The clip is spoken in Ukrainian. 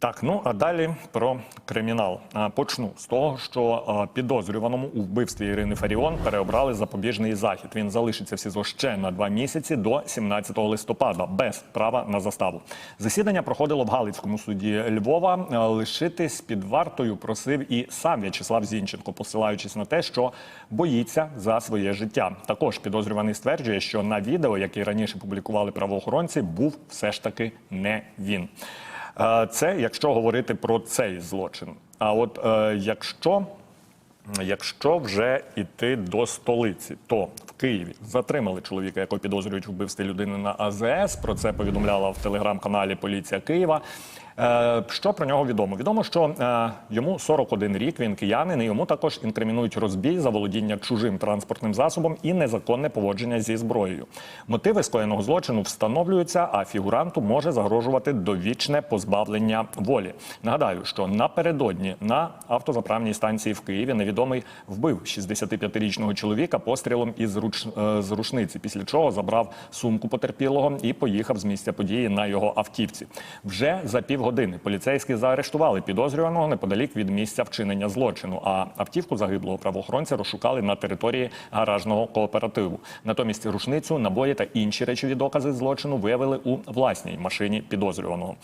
Так, ну а далі про кримінал. Почну з того, що підозрюваному у вбивстві Ірини Фаріон переобрали запобіжний захід. Він залишиться в СІЗО ще на два місяці до 17 листопада без права на заставу. Засідання проходило в Галицькому суді Львова. Лишитись під вартою просив і сам В'ячеслав Зінченко, посилаючись на те, що боїться за своє життя. Також підозрюваний стверджує, що на відео, яке раніше публікували правоохоронці, був все ж таки не він. Це якщо говорити про цей злочин. А от е, якщо, якщо вже йти до столиці, то в Києві затримали чоловіка, якого підозрюють в вбивстві людини на АЗС. Про це повідомляла в телеграм-каналі Поліція Києва. Е, Що про нього відомо? Відомо, що е, йому 41 рік, він киянин, і йому також інкримінують розбій, заволодіння чужим транспортним засобом і незаконне поводження зі зброєю. Мотиви скоєного злочину встановлюються, а фігуранту може загрожувати довічне позбавлення волі. Нагадаю, що напередодні на автозаправній станції в Києві невідомий вбив 65-річного чоловіка пострілом із руч... е, з рушниці, після чого забрав сумку потерпілого і поїхав з місця події на його автівці. Вже за півгодини поліцейські заарештували підозрюваного неподалік від місця вчинення злочину. А автівку загиблого правоохоронця розшукали на території гаражного кооперативу. Натомість рушницю, набої та інші речові докази злочину виявили у власній машині підозрюваного.